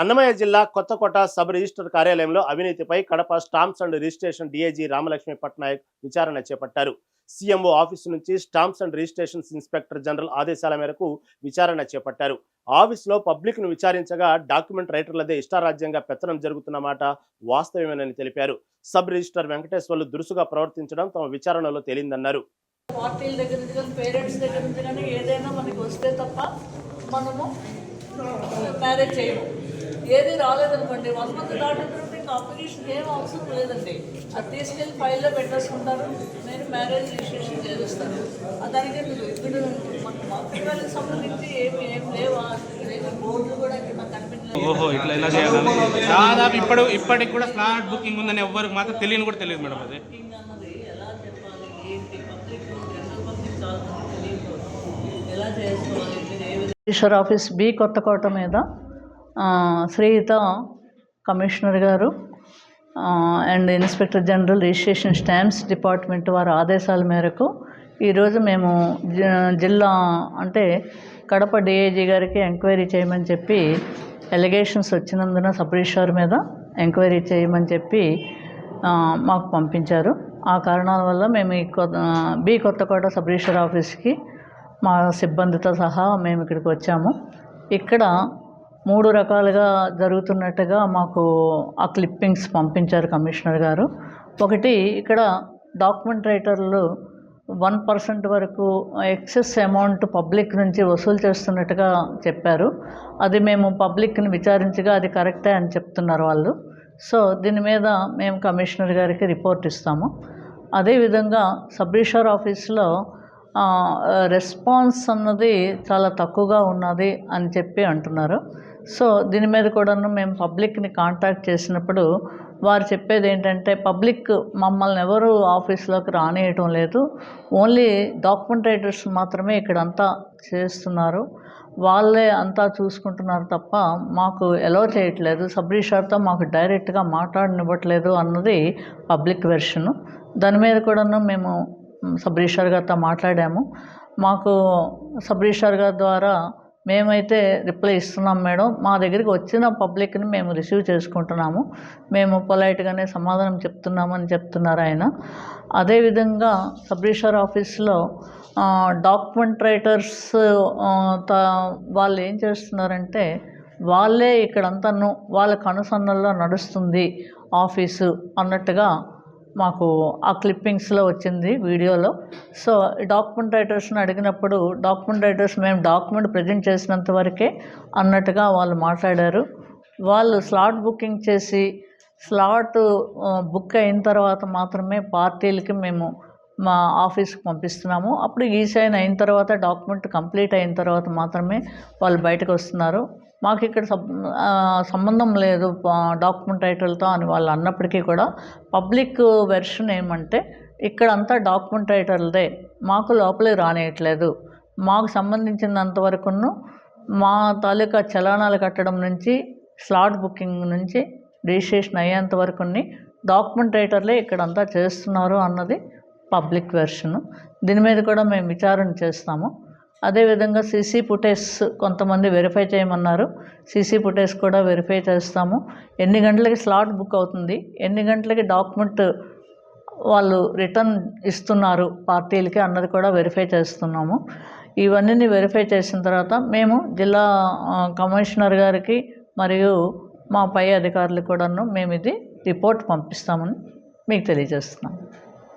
అన్నమయ్య జిల్లా Kothakota sub register కార్యాలయంలో అవినీతిపై Kadapa stamps and registration DIG Ramalakshmi Patnaik విచారణ చేపట్టారు. సీఎంఓ ఆఫీసు నుంచి stamps and registrations inspector general ఆదేశాల మేరకు విచారణ చేపట్టారు. ఆఫీసులో పబ్లిక్ను విచారించగా డాక్యుమెంట్ రైటర్లదే ఇష్టారాజ్యంగా పెత్తనం జరుగుతున్న మాట వాస్తవమేనని తెలిపారు. సబ్ రిజిస్టర్ వెంకటేశ్వర్లు దురుసుగా ప్రవర్తించడం తమ విచారణలో తేలిందన్నారు. పార్టీల దగ్గర నుంచి కానీ పేరెంట్స్ దగ్గర నుంచి కానీ ఏదైనా మనకి వస్తే తప్ప మనము మ్యారేజ్ చేయము. ఏది రాలేదనుకోండి వన్ మంత్ దాటిన తర్వాత ఇంకా అప్లికేషన్ ఏం అవసరం లేదండి. అది తీసుకెళ్ళి ఫైల్లో పెట్టేసుకుంటారు నేను మ్యారేజ్ రిజిస్ట్రేషన్ చేస్తాను దానికి ఇక్కడ వాళ్ళకి సంబంధించి ఏమి ఏం లేవా? బోర్డులు కూడా ఇక్కడ ఓహో ఇట్లా ఇలా చేయాలని దాదాపు ఇప్పుడు ఇప్పటికి కూడా స్లాట్ బుకింగ్ ఉందని ఎవ్వరికి మాత్రం తెలియని కూడా తెలియదు మేడం అది. రిజిస్టర్ ఆఫీస్ బి కొత్తకోట మీద శ్రీయుత కమిషనర్ గారు and inspector general registration stamps department వారి ఆదేశాల మేరకు ఈరోజు మేము జిల్లా అంటే కడప డిఐజీ గారికి ఎంక్వైరీ చేయమని చెప్పి ఎలిగేషన్స్ వచ్చినందున సబ్ మీద ఎంక్వైరీ చేయమని చెప్పి మాకు పంపించారు. ఆ కారణాల వల్ల మేము ఈ కొత్త బి కొత్తకోట సబ్ ఆఫీస్కి మా సిబ్బందితో సహా మేము ఇక్కడికి వచ్చాము. ఇక్కడ మూడు రకాలుగా జరుగుతున్నట్టుగా మాకు ఆ క్లిప్పింగ్స్ పంపించారు కమిషనర్ గారు. ఒకటి ఇక్కడ డాక్యుమెంట్ రైటర్లు వన్ పర్సెంట్ వరకు ఎక్సెస్ అమౌంట్ పబ్లిక్ నుంచి వసూలు చేస్తున్నట్టుగా చెప్పారు. అది మేము పబ్లిక్ని విచారించగా అది కరెక్టే అని చెప్తున్నారు వాళ్ళు. సో దీని మీద మేము కమిషనర్ గారికి రిపోర్ట్ ఇస్తాము. అదేవిధంగా సబ్రిషర్ ఆఫీస్లో రెస్పాన్స్ అన్నది చాలా తక్కువగా ఉన్నది అని చెప్పి అంటున్నారు. సో దీని మీద కూడాను మేము పబ్లిక్ని కాంటాక్ట్ చేసినప్పుడు వారు చెప్పేది ఏంటంటే పబ్లిక్ మమ్మల్ని ఎవరు ఆఫీస్లోకి రానియటం లేదు. ఓన్లీ డాక్యుమెంట్ రైటర్స్ మాత్రమే ఇక్కడంతా చేస్తున్నారు. వాళ్ళే అంతా చూసుకుంటున్నారు తప్ప మాకు ఎలో చేయట్లేదు. సబ్రీషార్తో మాకు డైరెక్ట్గా మాట్లాడనివ్వట్లేదు అన్నది పబ్లిక్ వెర్షను. దాని మీద కూడాను మేము సబ్రీషార్ గారితో మాట్లాడాము. మాకు సబ్రీషార్ గారి ద్వారా మేమైతే రిప్లై ఇస్తున్నాం మేడం. మా దగ్గరికి వచ్చిన పబ్లిక్ని మేము రిసీవ్ చేసుకుంటున్నాము. మేము పొలైట్గానే సమాధానం చెప్తున్నామని చెప్తున్నారు ఆయన. అదేవిధంగా సబ్రిషర్ ఆఫీస్లో డాక్యుమెంట్ రైటర్స్ వాళ్ళు ఏం చేస్తున్నారంటే వాళ్ళే ఇక్కడంతా వాళ్ళ కనుసన్నల్లో నడుస్తుంది ఆఫీసు అన్నట్టుగా మాకు ఆ క్లిప్పింగ్స్లో వచ్చింది వీడియోలో. సో డాక్యుమెంట్ రైటర్స్ని అడిగినప్పుడు డాక్యుమెంట్ రైటర్స్ మేము డాక్యుమెంట్ ప్రజెంట్ చేసినంత వరకే అన్నట్టుగా వాళ్ళు మాట్లాడారు. వాళ్ళు స్లాట్ బుకింగ్ చేసి స్లాట్ బుక్ అయిన తర్వాత మాత్రమే పార్టీలకి మేము మా ఆఫీస్కి పంపిస్తున్నాము. అప్పుడు ఈ సైన్ అయిన తర్వాత డాక్యుమెంట్ కంప్లీట్ అయిన తర్వాత మాత్రమే వాళ్ళు బయటకు వస్తున్నారు. మాకు ఇక్కడ సంబంధం లేదు డాక్యుమెంట్ రైటర్లతో అని వాళ్ళు అన్నప్పటికీ కూడా పబ్లిక్ వెర్షన్ ఏమంటే ఇక్కడంతా డాక్యుమెంట్ టైటిల్దే మాకు లోపలికి రానియట్లేదు. మాకు సంబంధించినంత వరకును మా తాలూకా చలానాలు కట్టడం నుంచి స్లాట్ బుకింగ్ నుంచి రిజిస్ట్రేషన్ అయ్యేంత వరకుని డాక్యుమెంట్ రైటర్లే ఇక్కడంతా చేస్తున్నారు అన్నది పబ్లిక్ వెర్షను. దీని మీద కూడా మేము విచారణ చేస్తాము. అదేవిధంగా సీసీ ఫుటేజ్ కొంతమంది వెరిఫై చేయమన్నారు. సీసీ ఫుటేజ్ కూడా వెరిఫై చేస్తాము. ఎన్ని గంటలకి స్లాట్ బుక్ అవుతుంది? ఎన్ని గంటలకి డాక్యుమెంట్ వాళ్ళు రిటర్న్ ఇస్తున్నారు పార్టీలకి అన్నది కూడా వెరిఫై చేస్తున్నాము. ఇవన్నీ వెరిఫై చేసిన తర్వాత మేము జిల్లా కమిషనర్ గారికి మరియు మా పై అధికారులకు కూడాను మేము ఇది రిపోర్ట్ పంపిస్తామని మీకు తెలియజేస్తున్నాం